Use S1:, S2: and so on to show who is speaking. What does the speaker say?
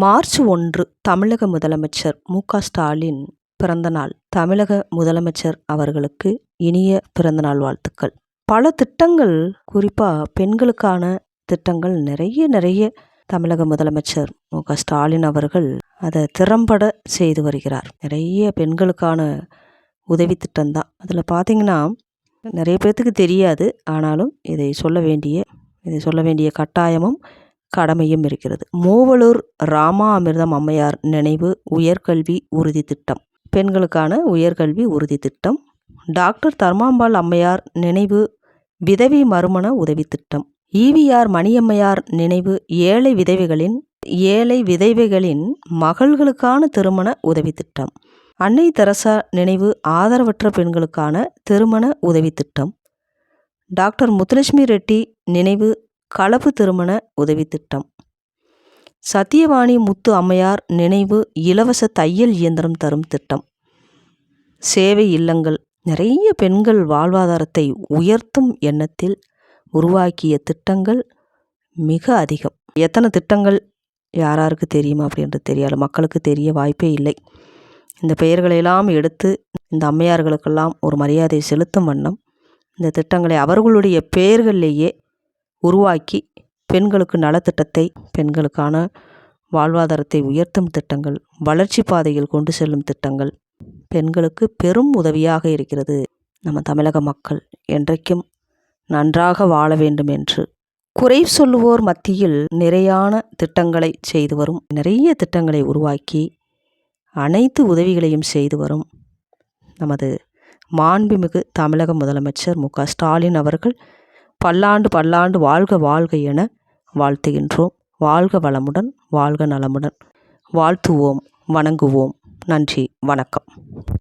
S1: March ஒன்று தமிழக முதலமைச்சர் மு க ஸ்டாலின் பிறந்தநாள். தமிழக முதலமைச்சர் அவர்களுக்கு இனிய பிறந்தநாள் வாழ்த்துக்கள். பல திட்டங்கள் குறிப்பாக பெண்களுக்கான திட்டங்கள் நிறைய நிறைய தமிழக முதலமைச்சர் மு க ஸ்டாலின் அவர்கள் அதை திறம்பட செய்து வருகிறார். நிறைய பெண்களுக்கான உதவி திட்டம்தான் அதில் பார்த்திங்கன்னா நிறைய பேர்த்துக்கு தெரியாது. ஆனாலும் இதை சொல்ல வேண்டிய இதை சொல்ல வேண்டிய கட்டாயமும் கடமையும் இருக்கிறது. மூவலூர் ராமா அமிர்தம் அம்மையார் நினைவு உயர்கல்வி உறுதி திட்டம். பெண்களுக்கான உயர்கல்வி உறுதி திட்டம். டாக்டர் தர்மாம்பாள் அம்மையார் நினைவு விதவி மறுமண உதவி திட்டம். ஈவிஆர் மணியம்மையார் நினைவு ஏழை விதவைகளின் ஏழை விதவைகளின் மகள்களுக்கான திருமண உதவி திட்டம். அன்னை தெரசா நினைவு ஆதரவற்ற பெண்களுக்கான திருமண உதவி திட்டம். டாக்டர் முத்துலட்சுமி ரெட்டி நினைவு கலப்பு திருமண உதவி திட்டம். சத்தியவாணி முத்து அம்மையார் நினைவு இலவச தையல் இயந்திரம் தரும் திட்டம். சேவை இல்லங்கள். நிறைய பெண்கள் வாழ்வாதாரத்தை உயர்த்தும் எண்ணத்தில் உருவாக்கிய திட்டங்கள் மிக அதிகம். எத்தனை திட்டங்கள்? யாராருக்கு தெரியுமா அப்படின்றது தெரியாது. மக்களுக்கு தெரிய வாய்ப்பே இல்லை. இந்த பெயர்களையெல்லாம் எடுத்து இந்த அம்மையார்களுக்கெல்லாம் ஒரு மரியாதை செலுத்தும் வண்ணம் இந்த திட்டங்களை அவர்களுடைய பெயர்களிலேயே உருவாக்கி பெண்களுக்கு நலத்திட்டத்தை பெண்களுக்கான வாழ்வாதாரத்தை உயர்த்தும் திட்டங்கள் வளர்ச்சி பாதையில் கொண்டு செல்லும் திட்டங்கள் பெண்களுக்கு பெரும் உதவியாக இருக்கிறது. நம்ம தமிழக மக்கள் என்றைக்கும் நன்றாக வாழ வேண்டும் என்று குறை சொல்லுவோர் மத்தியில் நிறையான திட்டங்களை செய்து வரும் நிறைய திட்டங்களை உருவாக்கி அனைத்து உதவிகளையும் செய்து வரும் நமது மாண்புமிகு தமிழக முதலமைச்சர் மு க ஸ்டாலின் அவர்கள் பல்லாண்டு பல்லாண்டு வாழ்க வாழ்க என வாழ்த்துகின்றோம். வாழ்க வளமுடன் வாழ்க நலமுடன். வாழ்த்துவோம் வணங்குவோம். நன்றி வணக்கம்.